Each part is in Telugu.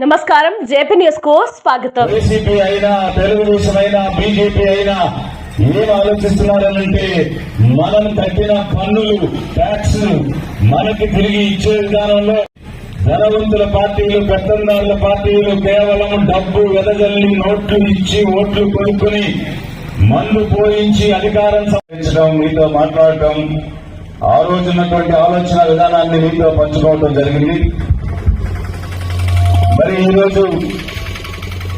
నమస్కారం. జేపీ న్యూస్కు స్వాగతం. ఏసీపీ అయినా తెలుగుదేశం అయినా బీజేపీ అయినా ఏం ఆలోచిస్తున్నారంటే మనం కట్టిన పన్నులు ట్యాక్స్ మనకి తిరిగి ఇచ్చే విధానంలో ధనవంతుల పార్టీలు పెత్తందారుల పార్టీలు కేవలం డబ్బు వెదజల్లి నోట్లు ఇచ్చి ఓట్లు కొనుక్కుని మందు పోయించి అధికారం సంపాదించడం మీతో మాట్లాడటం ఆ రోజున్నటువంటి ఆలోచన విధానాన్ని మీతో పంచుకోవడం జరిగింది. మరి ఈరోజు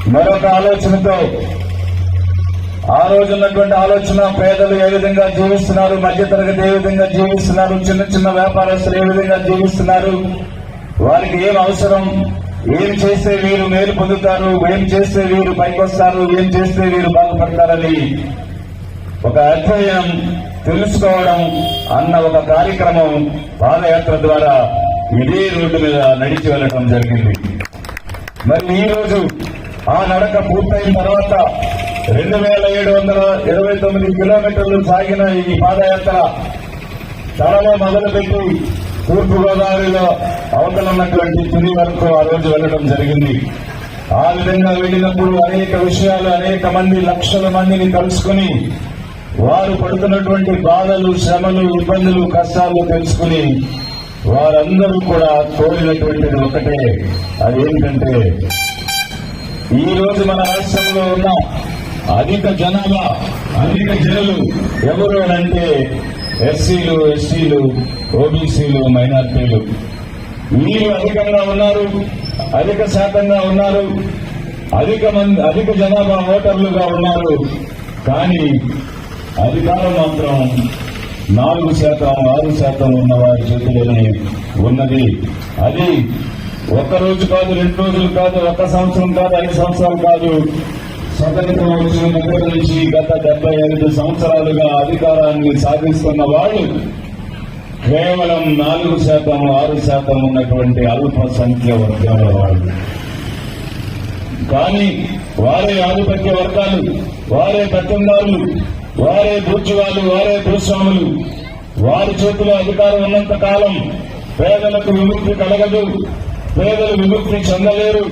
మరొక ఆలోచనతో ఆ రోజు ఉన్నటువంటి ఆలోచన పేదలు ఏ విధంగా జీవిస్తున్నారు మధ్యతరగతి ఏ విధంగా జీవిస్తున్నారు చిన్న చిన్న వ్యాపారస్తులు ఏ విధంగా జీవిస్తున్నారు వారికి ఏం అవసరం ఏం చేస్తే వీరు మేలు పొందుతారు ఏం చేస్తే వీరు పైకొస్తారు ఏం చేస్తే వీరు బాగుపడతారని ఒక అధ్యయనం తెలుసుకోవడం అన్న ఒక కార్యక్రమం పాదయాత్ర ద్వారా ఇదే రోడ్డు మీద నడిచి వెళ్ళడం జరిగింది. మరి ఈ రోజు ఆ నడక పూర్తయిన తర్వాత రెండు వేల ఏడు వందల ఇరవై తొమ్మిది కిలోమీటర్లు సాగిన ఈ పాదయాత్ర త్వరలో మొదలుపెట్టి తూర్పు గోదావరిలో తుని వరకు ఆ రోజు వెళ్ళడం జరిగింది. ఆ విధంగా వెళ్ళినప్పుడు అనేక విషయాలు అనేక మంది లక్షల మందిని కలుసుకుని వారు పడుతున్నటువంటి బాధలు శ్రమలు ఇబ్బందులు కష్టాలు తెలుసుకుని వారందరూ కూడా కోరినటువంటిది ఒకటే. అదేంటంటే ఈ రోజు మన రాష్ట్రంలో ఉన్న అధిక జనాభా అధిక జనులు ఎవరు అంటే ఎస్సీలు ఎస్టీలు ఓబీసీలు మైనార్టీలు. వీరు అధికంగా ఉన్నారు అధిక శాతంగా ఉన్నారు అధిక మంది అధిక జనాభా ఓటర్లుగా ఉన్నారు. కానీ అధికారం మాత్రం నాలుగు శాతం ఆరు శాతం ఉన్న వారి చేతిలోనే ఉన్నది. అది ఒక్క రోజు కాదు రెండు రోజులు కాదు ఒక్క సంవత్సరం కాదు ఐదు సంవత్సరాలు కాదు. స్వతంత్రం వచ్చిన దగ్గర నుంచి గత డెబ్బై ఐదు సంవత్సరాలుగా అధికారాన్ని సాధిస్తున్న వాళ్ళు కేవలం నాలుగు శాతం ఆరు శాతం ఉన్నటువంటి అల్ప సంఖ్య వర్గాల వాళ్ళు. కానీ వారే ఆధిపత్య వర్గాలు వారే పెత్తందారులు. వారే బూర్జువాలు వారే భూస్వాములు. వారి చేతిలో అధికారం ఉన్నంత కాలం పేదలకు విముక్తి కలగదు. పేదలు విముక్తి చెందలేరు.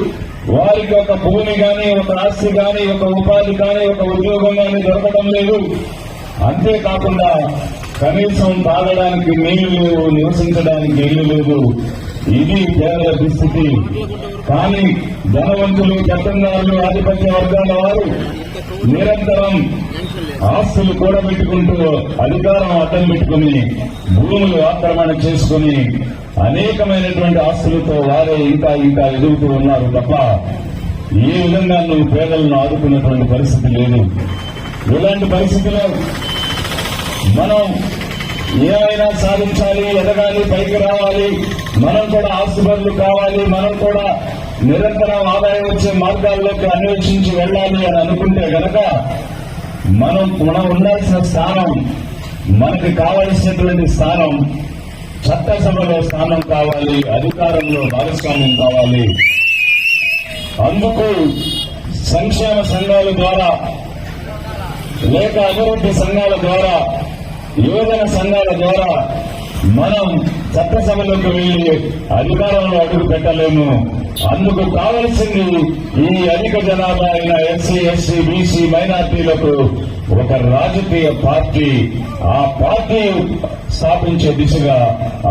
వారికి ఒక భూమి గాని ఒక ఆస్తి గాని ఒక ఉపాధి గాని ఒక ఉద్యోగం గాని దొరకడం లేదు. అంతేకాకుండా కనీసం తాగడానికి నీళ్ళు లేవు నివసించడానికి ఇల్లు లేదు ఇది కేరళ దుస్థితి కానీ ధనవంతులు చట్టందారులు ఆధిపత్య వర్గాల వారు నిరంతరం ఆస్తులు కూడబెట్టుకుంటూ అధికారం అడ్డం పెట్టుకుని భూములు ఆక్రమణ చేసుకుని అనేకమైనటువంటి ఆస్తులతో వారే ఇంకా ఇంకా ఎదుగుతూ ఉన్నారు తప్ప ఏ విధంగా నువ్వు పేదలను ఆదుకున్నటువంటి పరిస్థితి లేదు. ఇలాంటి పరిస్థితిలో మనం ఏమైనా సాధించాలి ఎదగాలి పైకి రావాలి. మనం కూడా ఆస్తుపరులు కావాలి. మనం కూడా నిరంతరం ఆదాయం వచ్చే మార్గాల్లోకి అన్వేషించి వెళ్ళాలి అని అనుకుంటే గనక మనం మనం ఉండాల్సిన స్థానం మనకి కావలసినటువంటి స్థానం చట్టసభలో స్థానం కావాలి అధికారంలో భాగస్వామ్యం కావాలి. అందుకు సంక్షేమ సంఘాల ద్వారా లేక అభివృద్ధి సంఘాల ద్వారా యువజన సంఘాల ద్వారా మనం చట్టసభలోకి వెళ్ళి అధికారంలో అడుగు పెట్టలేము. అందుకు కావలసింది ఈ అధిక జనాభా అయిన ఎస్సీ ఎస్సీ బీసీ మైనార్టీలకు ఒక రాజకీయ పార్టీ ఆ పార్టీ స్థాపించే దిశగా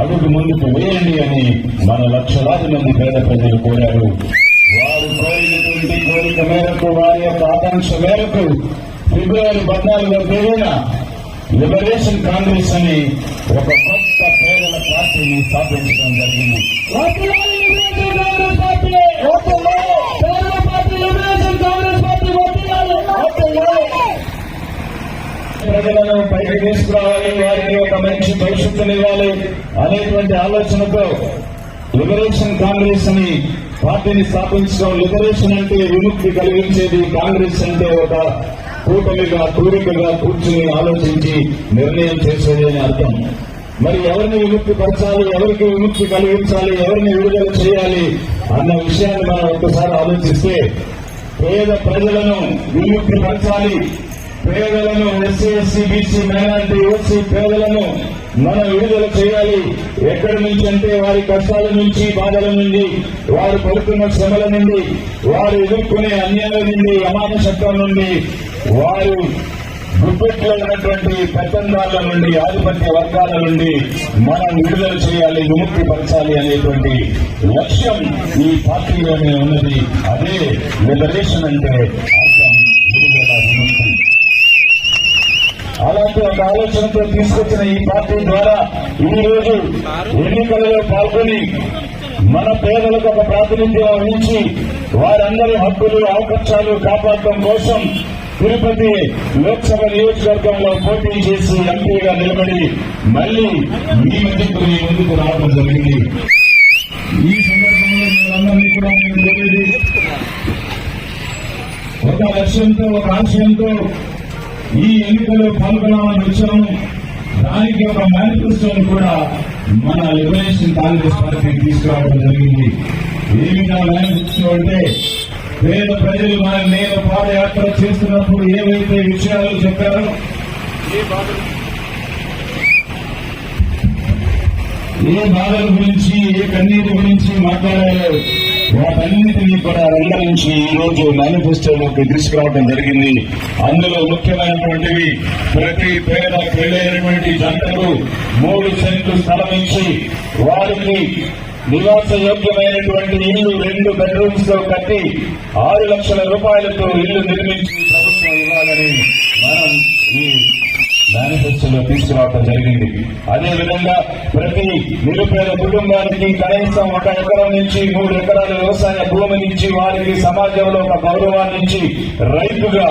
అడుగు ముందుకు వేయండి అని మన లక్షలాది మంది పేద ప్రజలు కోరారు. వారు కోరినటువంటి కోరిక మేరకు వారి యొక్క ఆకాంక్ష మేరకు ఫిబ్రవరి పద్నాలుగో తేదీన లిబరేషన్ కాంగ్రెస్ అని ఒక కొత్త పేదల పార్టీని స్థాపించడం జరిగింది. ప్రజలను పైకి తీసుకురావాలి వారికి ఒక మంచి భవిష్యత్తునివ్వాలి అనేటువంటి ఆలోచనతో లిబరేషన్ కాంగ్రెస్ అని పార్టీని స్థాపించడం లిబరేషన్ అంటే విముక్తి కలిగించేది కాంగ్రెస్ అంటే ఒక కూటమిగా తూరికగా కూర్చుని ఆలోచించి నిర్ణయం చేసేది అని అర్థం. మరి ఎవరిని విముక్తి పరచాలి ఎవరికి విముక్తి కలిగించాలి ఎవరిని విడుదల చేయాలి అన్న విషయాన్ని మనం ఒక్కసారి ఆలోచిస్తే పేద ప్రజలను విముక్తి పరచాలి పేదలను SC SC BC minority OC పేదలను మనం విడుదల చేయాలి. ఎక్కడి నుంచి అంటే వారి కష్టాల నుంచి బాధల నుండి వారు పడుతున్న శ్రమల నుండి వారు ఎదుర్కొనే అన్యాయాల నుండి అమానుషత్వం నుండి వారు గుప్పెట్లో ఉన్నటువంటి పెత్తందారుల నుండి ఆధిపత్య వర్గాల నుండి మనం విడుదల చేయాలి విముక్తి పరచాలి అనేటువంటి లక్ష్యం ఈ పార్టీలోనే ఉన్నది. అదే లిబరేషన్ అంటే అలాంటి ఒక ఆలోచనతో తీసుకొచ్చిన ఈ పార్టీ ద్వారా ఈ రోజు ఎన్నికలలో పాల్గొని మన పేదలకు ఒక ప్రాతినిధ్యం వహించి వారందరి హక్కులు అవకాశాలు కాపాడటం కోసం తిరుపతి లోక్సభ నియోజకవర్గంలో పోటీ చేసి ఎంపీగా నిలబడి మళ్ళీ మీ మధ్యకు మీ ముందుకు రావడం జరిగింది. ఈ సందర్భంలో మీరందరినీ కూడా నేను కోరేది ఒక లక్ష్యంతో ఒక ఆశయంతో ఈ ఎన్నికలు పాల్గొనాలని వచ్చాము. దానికి ఒక మేనిఫెస్టోని కూడా మన లిబరేషన్ కాంగ్రెస్ పార్టీ తీసుకురావడం జరిగింది. ఏమిటా మేనిఫెస్టో అంటే పేద ప్రజలు మన నేను పాదయాత్ర చేస్తున్నప్పుడు ఏవైతే విషయాలు చెప్పారో ఏ బాధలు? ఏ బాధల గురించి ఏ కన్నీటి గురించి మాట్లాడారో వాటన్నిటినీ కూడా రంగరించి ఈ రోజు మేనిఫెస్టోలోకి తీసుకురావడం జరిగింది. అందులో ముఖ్యమైనటువంటివి ప్రతి పేద పెళ్ళైనటువంటి జంటకు మూడు సెంట్లు స్థలం ఇచ్చి వారికి నివాస యోగ్యమైనటువంటి ఇల్లు రెండు బెడ్రూమ్స్తో కట్టి ఆరు లక్షల రూపాయలతో ఇల్లు నిర్మించి ప్రభుత్వం ఇవ్వాలని మనం ఈ మేనిఫెస్టోలో తీసుకురావడం జరిగింది. అదే విధంగా ప్రతి నిరుపేద కుటుంబానికి కనీసం ఒక ఎకరం నుంచి మూడు ఎకరాల వ్యవసాయ భూమి నుంచి వారికి సమాజంలో ఒక గౌరవాన్ని ఇచ్చి రైతుగా